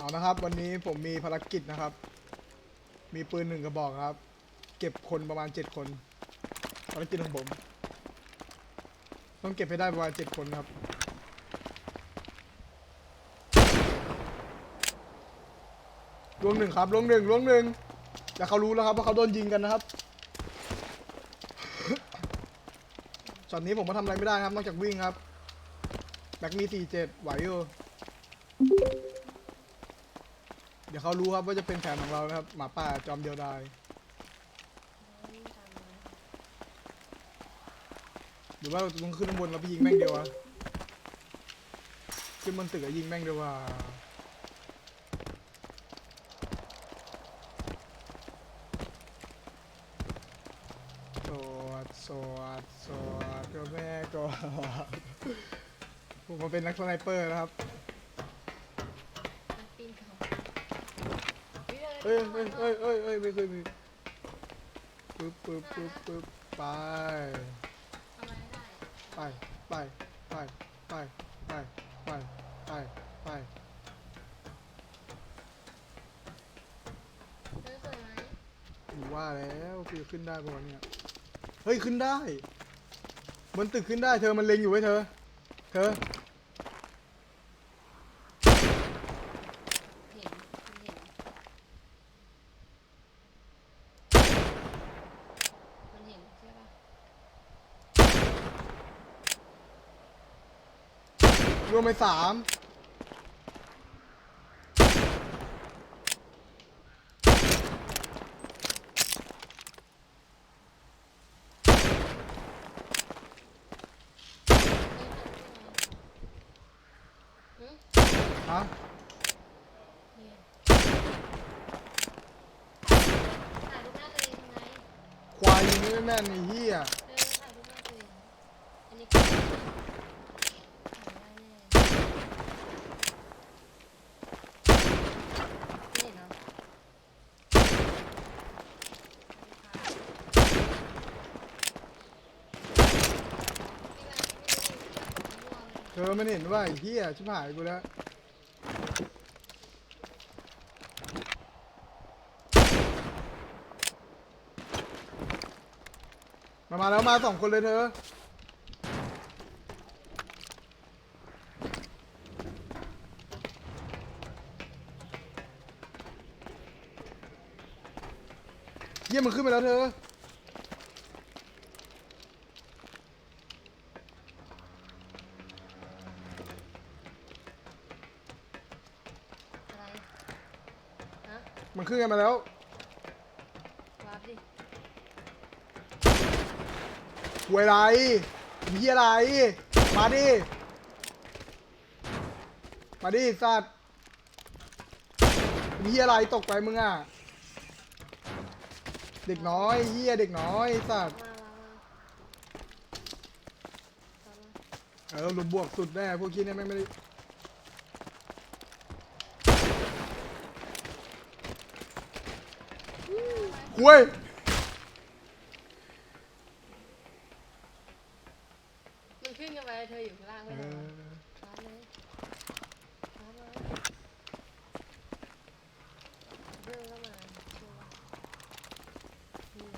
เอานะครับ วันนี้ผมมีภารกิจนะครับ มีปืนหนึ่งกระบอกครับ เก็บคนประมาณเจ็ดคน ภารกิจของผม ต้องเก็บให้ได้ประมาณเจ็ดคนครับ ลวงหนึ่งครับ ลวงหนึ่งลวงหนึ่งแต่เขารู้แล้วครับว่าเขาโดนยิงกันนะครับช็อตนี้ผมมาทำอะไรไม่ได้ครับ นอกจากวิ่งครับ แบ็กมีสี่เจ็ดไหวอยู่ เดี๋ยวเขารู้ครับว่าจะเป็นแผนของเรานะครับ หมาป่าจอมเดียวดาย หรือว่าเราจะต้องขึ้นข้างบนแล้วไปยิงแม่งเดียวอะขึ้นบนตึกอะยิงแม่งเดียวว่าสวดสวดสวดเจ้าแม่ก่อนผมมาเป็นนักสไนเปอร์นะครับ มันปีนเขา เอ้ยเอ้ยเอ้ยเอ้ยเอ้ยไม่เคยมีปึ๊บปึ๊บปึ๊บปึ๊บไปไรไปไปไปไปไปไปไปไปสวยไหมว่าแล้วคือขึ้นได้ปะวะเนี่ยเฮ้ยขึ้นได้บนตึกขึ้นได้เธอมันเล็งอยู่ไว้เธอ เธอ รวมไปสามฮะควายยิงไม่แม่นไอ้เฮีย เธอมันเห็นว่าไอ้เหี้ยชิบหายกูแล้วมามาแล้วมาสองคนเลยเธอ เยี่ยมมันขึ้นไปแล้วเธอ มันขึ้นกันมาแล้ววาร์ปดิหวยอะไรมีอะไร มาดิ มาดิสัตว์มีอะไรตกไปมึงอะ เด็กน้อยเฮียเด็กน้อยสัตว์ มามามาตามมาเออลุมบวกสุดแน่พวกคิดเนี่ยแม่งไม่ได้ คุยมันขึ้นกันไปเธออยู่ข้างล่างเอไม่เหรออวาร์ปเลยวาร์ปเลยเรื่องก็มาชัวร์อืม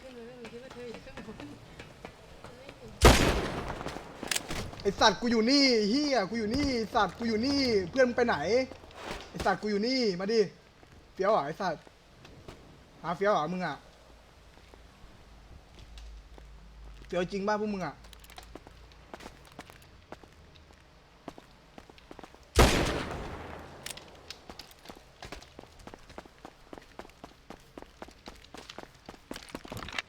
ขึ้นไปไม่มีคิดว่าเธออยู่ข้างบนไม่เห็นไอสัตว์กูอยู่นี่เฮียกูอยู่นี่สัตว์กูอยู่นี่เพื่อนมึงไปไหนไอ สัตว์กูอยู่นี่มาดิเฟี้ยวเหรอไอสัตว์หาเฟี้ยวเหรอมึงอะเฟี้ยวจริงบ้าพวกมึงอะ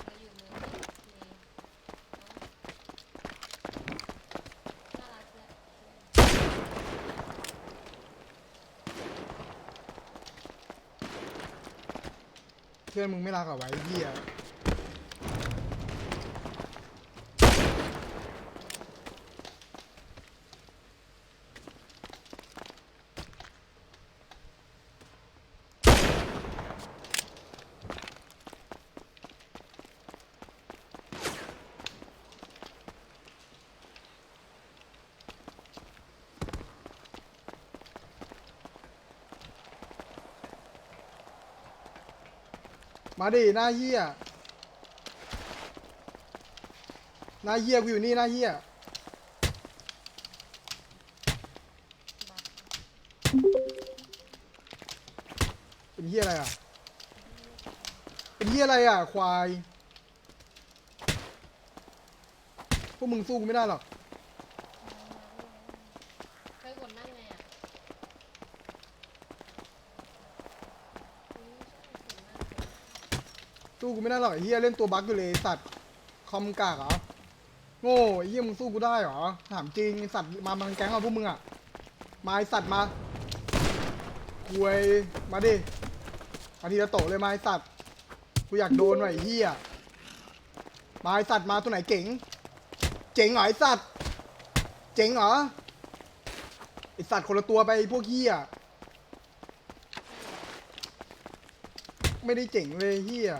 เราอยู่เมืองนี้นี่น่ารักเลย เพื่อนมึงไม่รักเหรอวะไอ้เหี้ย มาดิหน้าเหี้ยหน้าเหี้ยกูอยู่นี่หน้าเหี้ยเป็นเหี้ยอะไรอะ เป็นเหี้ยอะไรอะ ควาย พวกมึงสู้กูไม่ได้หรอก เคยกดนั่งไงอะอืมใช่กดนั่ง สู้กูไม่ได้หรอกไอ้เหี้ยเล่นตัวบั๊กอยู่เลยไอ้สัตว์คอมกากเหรอโง่ไอ้เหี้ยมึงสู้กูได้เหรอถามจริงไอ้สัตว์มามันแก๊งเอาพวกมึงอะมาไอ้สัตว์มาควยมาดิมาทีละโตะเลยมาไอ้สัตว์กูอยากโดนว่ะไอ้เหี้ยมาไอ้สัตว์มาตัวไหนเก๋งเจ๋งเหรอไอ้สัตว์เจ๋งเหรอไอ้สัตว์คนละตัวไปไอ้พวกเหี้ยไม่ได้เจ๋งเลยเหี้ย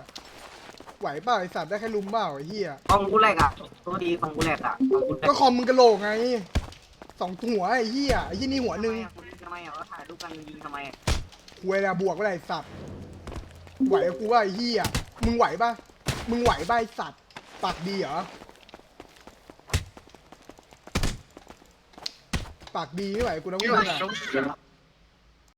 ไหวเปล่าไอ้สัตว์ได้แค่ลุมเปล่าไอ้เหี้ยของกูแหลกอะตัวดีของกูแหลกอะของกูแหลกก็คอมมึงกระโหลกไงสองหัวไอ้เหี้ยไอ้เหี้ยนี่หัวหนึ่งทำไมอะเขาถ่ายรูปกันยิงทำไมอะหวยละบวกไว้เลยไอ้สัตว์ไหวกับกูว่าไอ้เหี้ยมึงไหวปะมึงไหวปะไอ้สัตว์ปากดีเหรอปากดีไม่ไหวกูนะไม่มึไหวงอะต้องเสีย